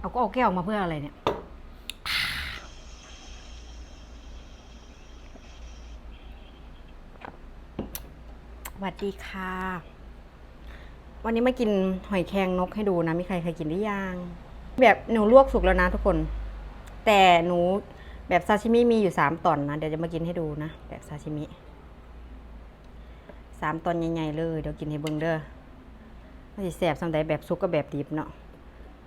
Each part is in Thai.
เอาก็เอาแก้วมาเพื่ออะไรเนี่ย สวัสดีค่ะ วันนี้มากินหอยแครงนกให้ดูนะ มีใครเคยกินหรือยัง แบบหนูลวกสุกแล้วนะทุกคน แต่หนูแบบซาชิมิมีอยู่สามตอนนะ เดี๋ยวจะมากินให้ดูนะ แบบซาชิมิสามตอนใหญ่ๆเลย เดี๋ยวกินให้เบิ่งเด้อมันจะแสบสำใดแบบสุกกับแบบดิบเนาะ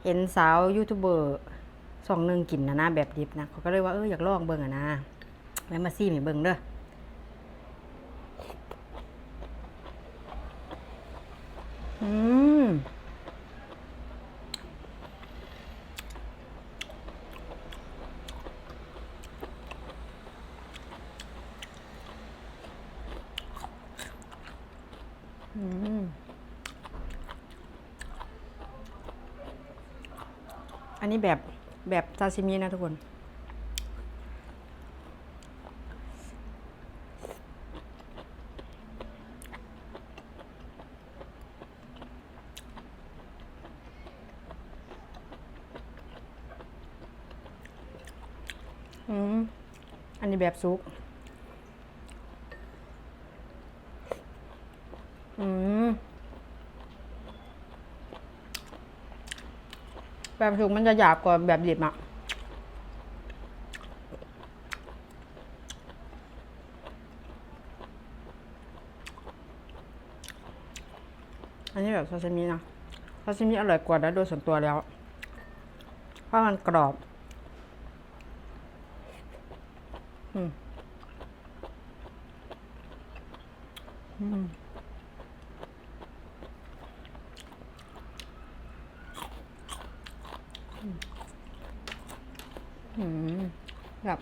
เห็นสาวยูทูบเบอร์สองหนึ่งกินนะนะแบบดิบนะเขาก็เลยว่าเอออยากลองเบิ่งอะนะแล้วมาซี่ให้เบิ่งเด้ออืมอืม อันนี้แบบแบบซาชิมินะทุกคน อืม อันนี้แบบซุปอืม แบบสุกมันจะหยาบกว่าแบบดิบอะอันนี้แบบซาซิมินะซาซิมิอร่อยกว่านะโดยส่วนตัวแล้ว เพราะมันกรอบ อืม อืม อืมแบบ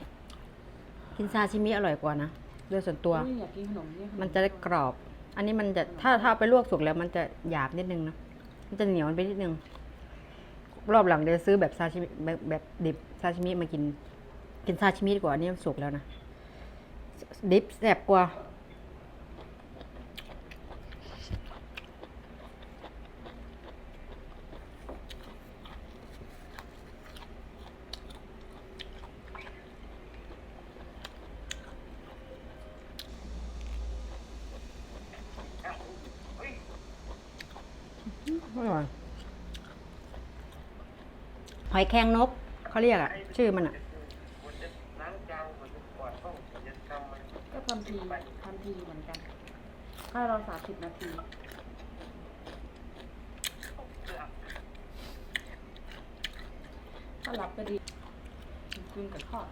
กินซาชิมิอร่อยกว่านะโดยส่วนตัวไม่อยากกินขนมเนี่ยมันจะได้กรอบ อันนี้มันจะถ้าถ้าเอาไปลวกสุกแล้ว มันจะหยาบนิดนึงนะมันจะเหนียวไปนิดนึง รอบหลังเดี๋ยวซื้อแบบซาชิมิแบบแบบดิบซาชิมิมากิน กินซาชิมิดีกว่าอันนี้สุกแล้วนะดิบแสบกว่า อร่อยหอยแครงนกเขาเรียกอะชื่อมันอะก็ทำทีทำทีเหมือนกันให้เราสามสิบนาทีถ้ารับก็ดีกินกับทอด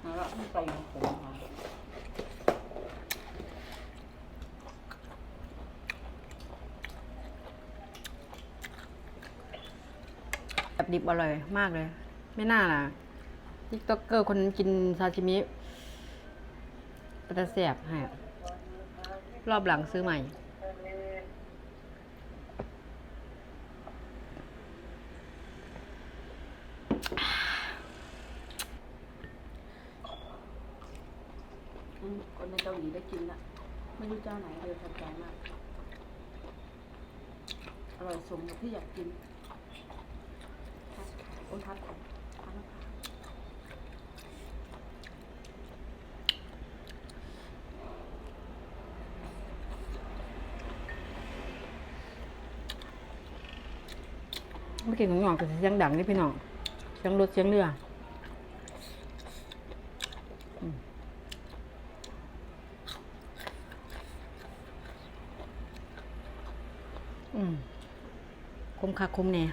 แล้วเราต้องใส่ผงมาแดิบอร่อยมากเลย ไม่น่าล่ะทิกต็อกเกอร์คนกินซาชิมิจะแสบให้อะรอบหลังซื้อใหม่ คนในเกาหลีได้กินละไม่รู้เจ้าไหนเลยทำใจมาก อร่อยสมกับที่อยากกิน โอทัดค่ะทัดมะไม่กินของหยองกับเสียงดังนี่พี่น้องเสียงรถเสียงเรืออืมอืมคุ้มค่าคุ้มแน่